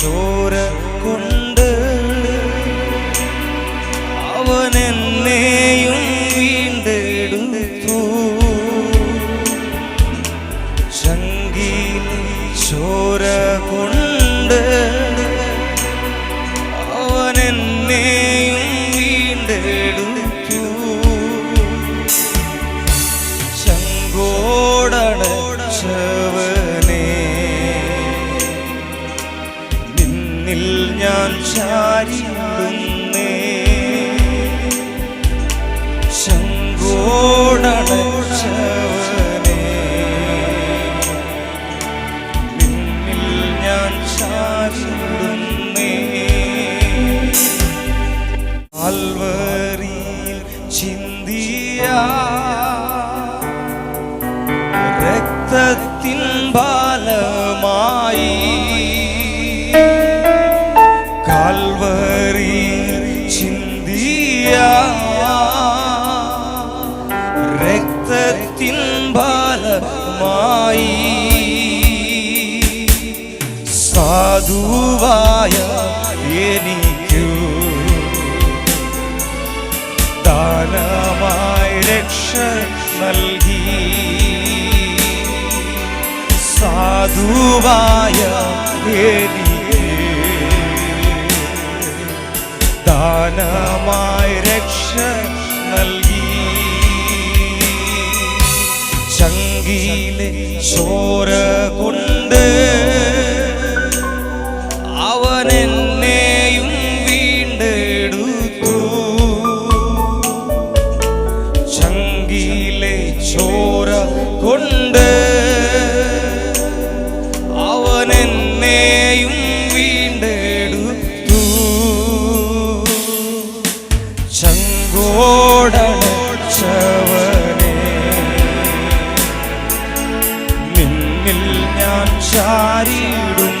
ചോര കൊണ്ട് അവൻ എന്നെയും വീണ്ടെടുത്തു. ശങ്കീ ചോര കൊണ്ട് നിന്നിൽ ഞാൻ ചാരിടുന്നേ ചങ്കോടടച്ചവനെ നിന്നിൽ ഞാൻ ചാരിടുന്നേ ആൽവരിയിൽ ചിന്തിയ രക്തത്തിൻ ബാലമായി ബാലമായി സാധുവായ എനിക്കു ദാനമായി രക്ഷ നൽകി. സാധുവായ എനിക്ക് ദാനമായി രക്ഷ നൽകി. ചങ്കിയിലെ ചോര കൊണ്ട് ഞാൻ ചാരിടും